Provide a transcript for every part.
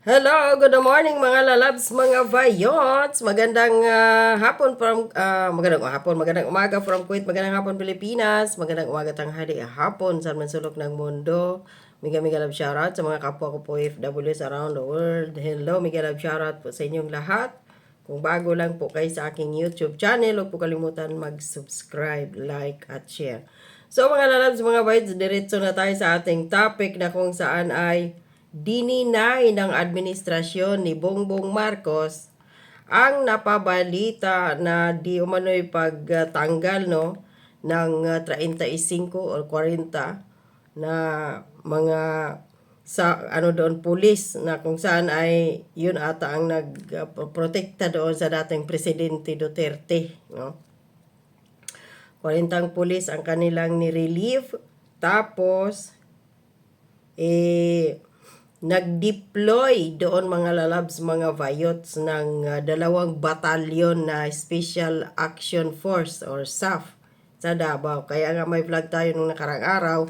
Hello, good morning mga lalabs, mga vayots. Magandang ah, hapon from ah, magandang hapon, magandang umaga from Kuwait, magandang hapon Pilipinas, magandang umaga tanghali hapon sa mansulok ng mundo. Mega mega love shoutout sa mga kapwa ko po FWs around the world. Hello, mega love shoutout po sa inyong lahat. Kung bago lang po kayo sa aking YouTube channel, huwag po kalimutan mag-subscribe, like, at share. So mga lalabs, mga bites, diretso na tayo sa ating topic na kung saan ay dininay ng administrasyon ni Bongbong Marcos ang napabalita na di umano'y pagtanggal no ng uh, 35 or 40 na mga sa ano doon pulis na kung saan ay yun ata ang nagprotekta doon sa dating presidente Duterte no. 40 pulis ang kanilang ni-relieve tapos eh nag-deploy doon mga lalabs, mga vayots ng uh, dalawang batalyon na Special Action Force or SAF sa Davao. Kaya nga may flag tayo nung nakarang araw,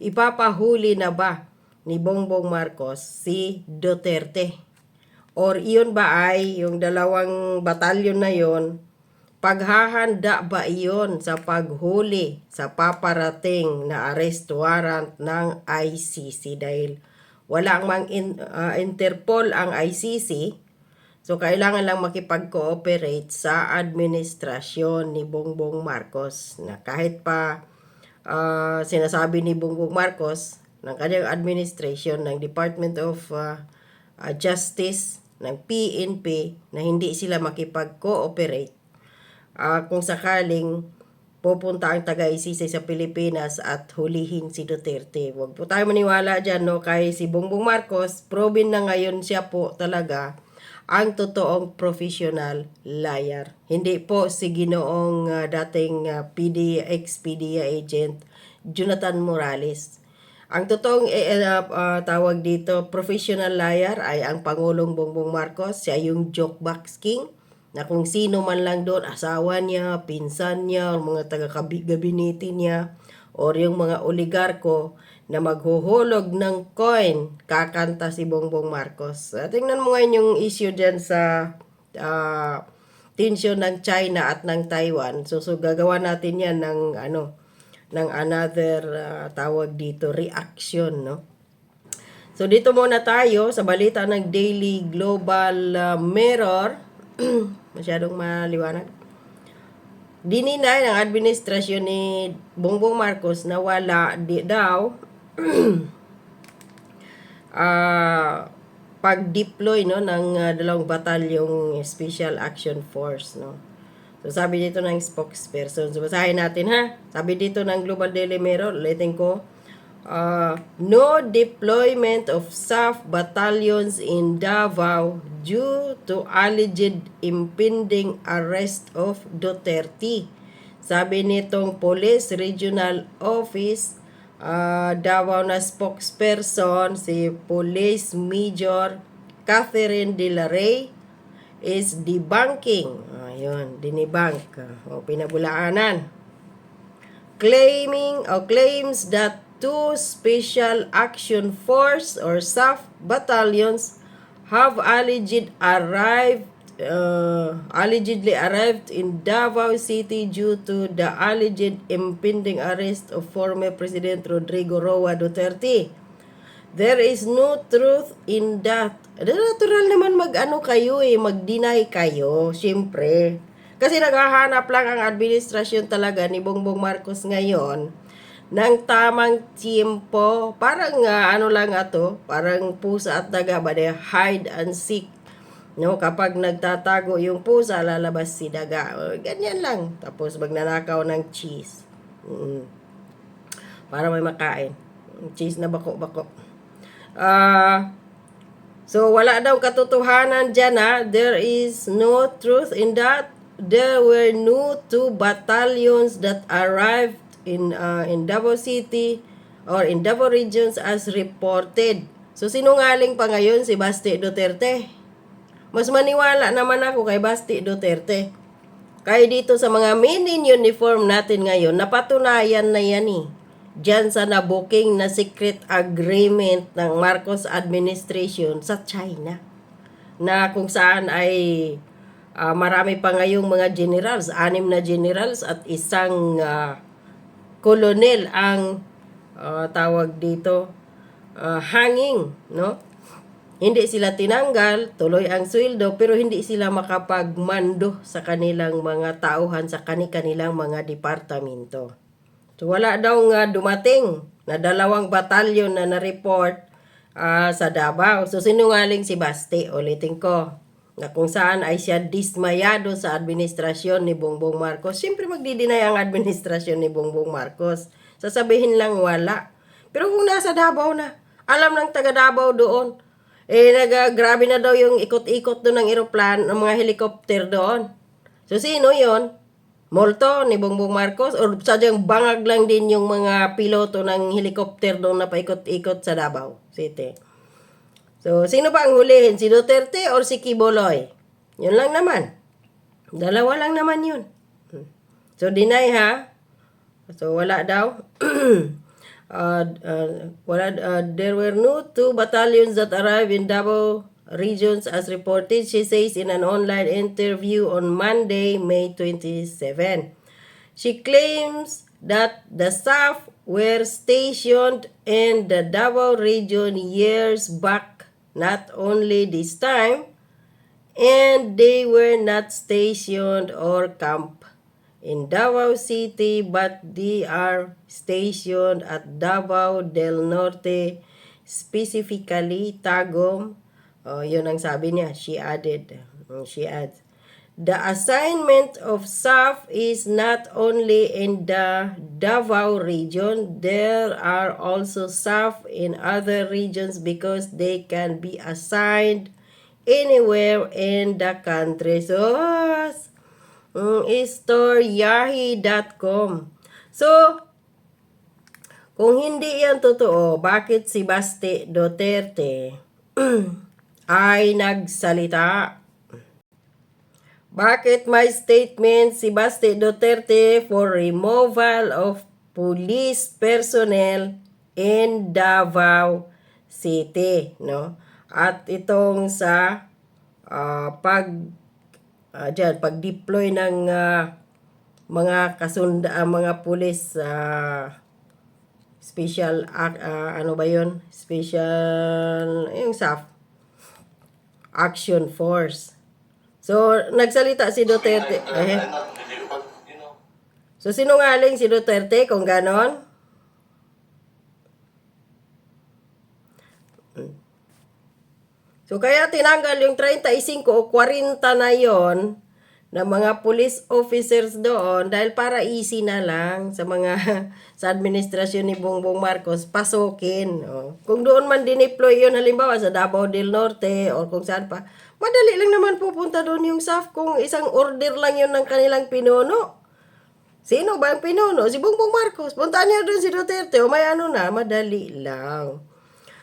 ipapahuli na ba ni Bongbong Marcos si Duterte? Or iyon ba ay yung dalawang batalyon na yon paghahanda ba iyon sa paghuli sa paparating na arrest warrant ng ICC dahil wala mang in, uh, Interpol ang ICC, so kailangan lang makipag-cooperate sa administrasyon ni Bongbong Marcos na kahit pa uh, sinasabi ni Bongbong Marcos ng kanyang administration ng Department of uh, uh, Justice ng PNP na hindi sila makipag-cooperate uh, kung sakaling pupunta ang taga-ICC sa Pilipinas at hulihin si Duterte. Huwag po tayo maniwala dyan, no? Kay si Bongbong Marcos, proven na ngayon siya po talaga ang totoong professional liar. Hindi po si ginoong uh, dating uh, PD, ex-PDEA agent, Jonathan Morales. Ang totoong uh, uh, tawag dito, professional liar ay ang Pangulong Bongbong Marcos. Siya yung joke box king na kung sino man lang doon, asawa niya, pinsan niya, mga taga-gabinete niya, or yung mga oligarko na maghuhulog ng coin, kakanta si Bongbong Marcos. Uh, tingnan mo ngayon yung issue dyan sa uh, tension ng China at ng Taiwan. So, so gagawa natin yan ng ano, ng another uh, tawag dito, reaction, no? So, dito muna tayo sa balita ng Daily Global uh, Mirror masyadong maliwanag. Dininay ng administrasyon ni Bongbong Marcos na wala di daw uh, pag-deploy no ng uh, dalawang batalyong Special Action Force no. So sabi dito ng spokesperson, so basahin natin ha. Sabi dito ng Global Daily Mirror, ulitin ko, uh, no deployment of SAF battalions in Davao due to alleged impending arrest of Duterte. Sabi nitong Police Regional Office, uh, Davao na spokesperson, si Police Major Catherine De La Rey, is debunking. Ayun, dinibank. O pinabulaanan. Claiming or claims that two Special Action Force or SAF battalions have alleged arrived uh, allegedly arrived in Davao City due to the alleged impending arrest of former President Rodrigo Roa Duterte. There is no truth in that. Natural naman mag-ano kayo eh, mag-deny kayo, syempre. Kasi naghahanap lang ang administrasyon talaga ni Bongbong Marcos ngayon ng tamang tiempo. Parang uh, ano lang ato, parang pusa at daga ba de hide and seek. No, kapag nagtatago yung pusa, lalabas si daga. Ganyan lang. Tapos magnanakaw ng cheese. Mm. Para may makain. Cheese na bako-bako. Ah, uh, so wala daw katotohanan dyan ha. There is no truth in that. There were no two battalions that arrived in uh, in Davao City or in Davao regions as reported. So sinungaling pa ngayon si Basti Duterte. Mas maniwala naman ako kay Basti Duterte. Kaya dito sa mga men in uniform natin ngayon, napatunayan na yan eh dyan sa nabuking na secret agreement ng Marcos administration sa China na kung saan ay ah, marami pa ngayong mga generals, anim na generals at isang ah, kolonel ang ah, tawag dito ah, hanging, no? Hindi sila tinanggal, tuloy ang sweldo, pero hindi sila makapagmando sa kanilang mga tauhan, sa kani-kanilang mga departamento. So wala daw nga dumating na dalawang batalyon na na-report ah, sa Davao. So sinungaling si Basti, ulitin ko, na kung saan ay siya dismayado sa administrasyon ni Bongbong Marcos. Siyempre magdidinay ang administrasyon ni Bongbong Marcos. Sasabihin lang wala. Pero kung nasa Davao na, alam ng taga Davao doon, eh, nag, grabe na daw yung ikot-ikot doon ng aeroplan, ng mga helicopter doon. So, sino yon Molto ni Bongbong Marcos or sadyang bangag lang din yung mga piloto ng helicopter doon na paikot-ikot sa Davao City. So, sino ba ang hulihin? Si Duterte or si Kiboloy? Yun lang naman. Dalawa lang naman yun. So, deny ha. So, wala daw. uh, uh, wala, uh, there were no two battalions that arrived in Davao regions as reported, she says in an online interview on Monday, May 27. She claims that the staff were stationed in the Davao region years back, not only this time, and they were not stationed or camp in Davao City, but they are stationed at Davao del Norte, specifically Tagum. Oh, yun ang sabi niya. She added. Mm, She adds. The assignment of SAF is not only in the Davao region, there are also SAF in other regions because they can be assigned anywhere in the country. So, mm, istoryahi.com. So, kung hindi yan totoo, bakit si Basti Duterte ay nagsalita? Bakit may statement si Basti Duterte for removal of police personnel in Davao City, no? At itong sa ah, pag ah, dyan, pag-deploy ng ah, mga kasunda ah, mga pulis sa special ac- ah, ano ba 'yon? Special yung SAF Action Force. So, nagsalita si Duterte. Eh, so, sinungaling si Duterte kung ganon? So, kaya tinanggal yung 35 o 40 na yon na mga police officers doon dahil para easy na lang sa mga sa administrasyon ni Bongbong Marcos pasukin. Oh. Kung doon man dineploy yun halimbawa sa Davao del Norte o kung saan pa, madali lang naman pupunta doon yung SAF kung isang order lang yun ng kanilang pinuno. Sino ba ang pinuno? Si Bongbong Marcos. Punta niya doon si Duterte o may ano na, madali lang.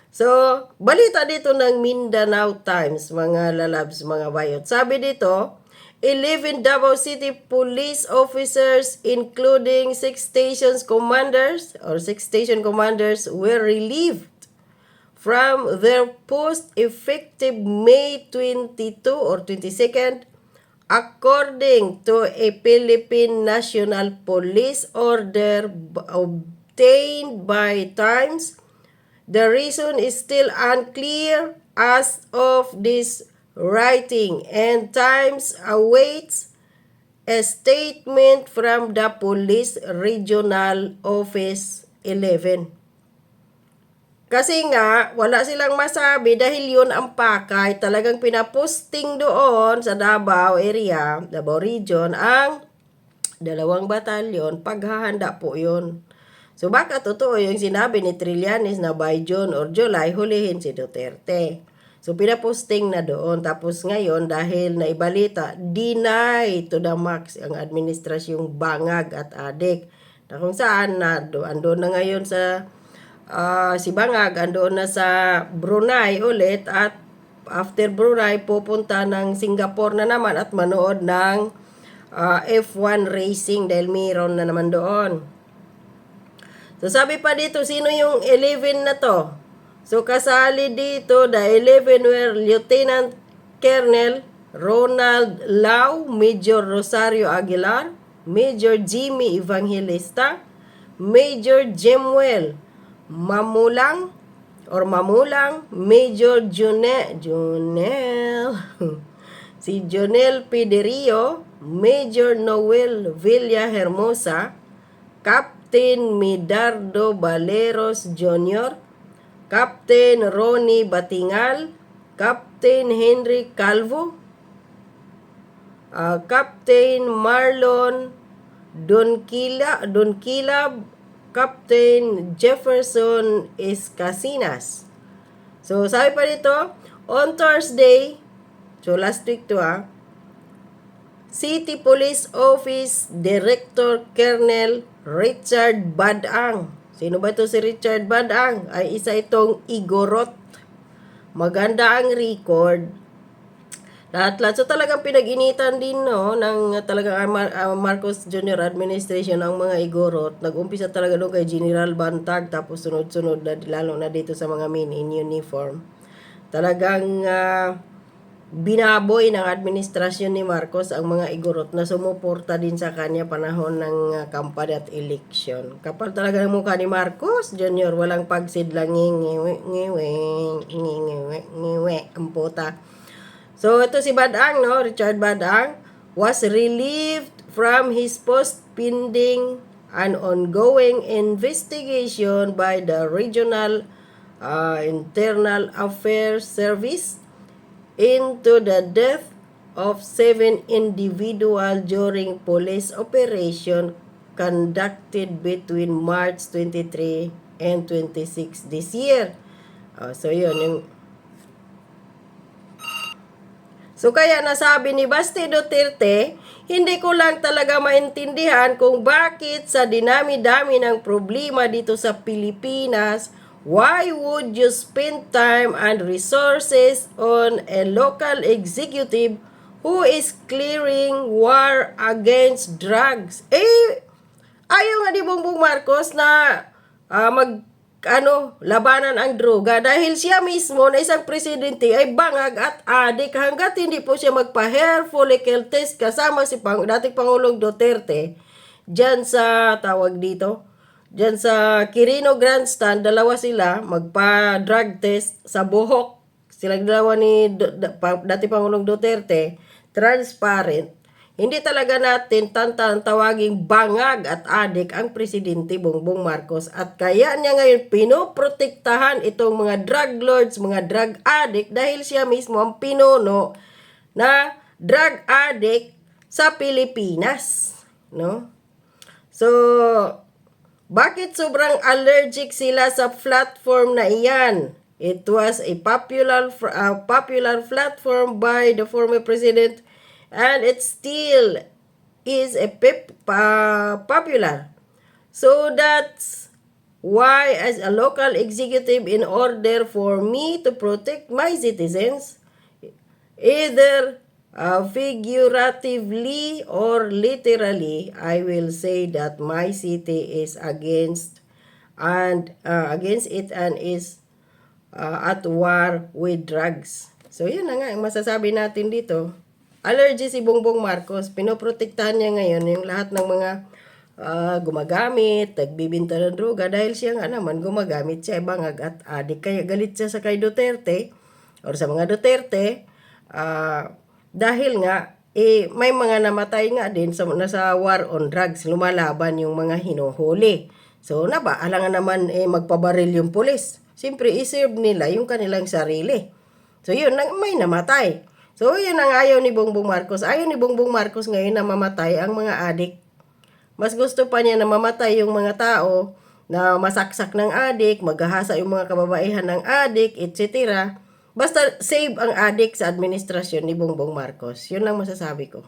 So, balita dito ng Mindanao Times, mga lalabs, mga bayot. Sabi dito, 11 Davao City police officers, including 6 stations commanders or 6 station commanders, were relieved from their post effective May 22 or 22nd, according to a Philippine National Police order obtained by Times. The reason is still unclear as of this writing, and Times awaits a statement from the Police Regional Office 11. Kasi nga, wala silang masabi dahil yun ang pakay. Talagang pinaposting doon sa Davao area, Davao region, ang dalawang batalyon. Paghahanda po yun. So baka totoo yung sinabi ni Trillanes na by June or July, hulihin si Duterte. So pinaposting na doon. Tapos ngayon, dahil naibalita, deny to the max ang administrasyong bangag at adik. Na kung saan na do, andun na ngayon sa ah, si Bangag, andoon na sa Brunei ulit at after Brunei pupunta ng Singapore na naman at manood ng ah, F1 racing dahil mayroon na naman doon. So sabi pa dito, sino yung 11 na to? So kasali dito, the 11 were Lieutenant Colonel Ronald Lau, Major Rosario Aguilar, Major Jimmy Evangelista, Major Jemuel Mamulang or Mamulang, Major June, Junel, si Jonel Piderio, Major Noel Villa Hermosa, Captain Midardo Baleros Jr., Captain Ronnie Batingal, Captain Henry Calvo, ah, Captain Marlon Donkila, Donkilab, Captain Jefferson Escasinas. So, sabi pa dito, on Thursday, so last week to ah, City Police Office Director Colonel Richard Badang. Sino ba ito si Richard Badang? Ay isa itong Igorot. Maganda ang record. Lahat-lahat. So talagang pinag-initan din no, ng talagang uh, Marcos Jr. administration ang mga Igorot. Nag-umpisa talaga doon kay General Bantag tapos sunod-sunod na lalo na dito sa mga men in uniform. Talagang uh, binaboy ng administrasyon ni Marcos ang mga igorot na sumuporta din sa kanya panahon ng uh, kampanya at eleksyon. Kapal talaga ng mukha ni Marcos Jr. Walang pagsidlang ngiwi, ngiwi, ngiwi, ngiwi, ang puta. So, ito si Badang, no? Richard Badang was relieved from his post pending an ongoing investigation by the Regional uh, Internal Affairs Service into the death of seven individual during police operation conducted between March 23 and 26 this year. Oh, so yun yung So kaya nasabi ni Basti Duterte, hindi ko lang talaga maintindihan kung bakit sa dinami-dami ng problema dito sa Pilipinas, why would you spend time and resources on a local executive who is clearing war against drugs? Eh, ayaw nga ni Bongbong Marcos na ah, mag ano, labanan ang droga dahil siya mismo na isang presidente ay bangag at adik hanggat hindi po siya magpa-hair follicle test kasama si Pang, dating Pangulong Duterte dyan sa tawag dito dyan sa Quirino Grandstand dalawa sila magpa-drug test sa buhok. Silang dalawa ni D- D- dating Pangulong Duterte transparent. Hindi talaga natin tantan tawaging bangag at adik ang Presidente Bongbong Marcos. At kaya niya ngayon pinoprotektahan itong mga drug lords, mga drug addict dahil siya mismo ang pinuno na drug addict sa Pilipinas, no? So, bakit sobrang allergic sila sa platform na iyan? It was a popular uh, popular platform by the former president and it still is a pep, pa- popular. So that's why as a local executive in order for me to protect my citizens either uh, figuratively or literally I will say that my city is against and uh, against it and is uh, at war with drugs. So yun na nga ang masasabi natin dito. Allergy si Bongbong Marcos, pinoprotektahan niya ngayon yung lahat ng mga ah, gumagamit, nagbibinta ng droga dahil siya nga naman gumagamit siya bangag at adik. Kaya galit siya sa kay Duterte or sa mga Duterte ah, dahil nga eh, may mga namatay nga din sa, nasa war on drugs, lumalaban yung mga hinuhuli. So, naba, alangan naman eh, magpabaril yung pulis. Siyempre, iserve nila yung kanilang sarili. So, yun, may namatay. So, yun ang ayaw ni Bongbong Marcos. Ayaw ni Bongbong Marcos ngayon na mamatay ang mga adik. Mas gusto pa niya na mamatay yung mga tao na masaksak ng adik, maghahasa yung mga kababaihan ng adik, etc. Basta save ang adik sa administrasyon ni Bongbong Marcos. Yun lang masasabi ko.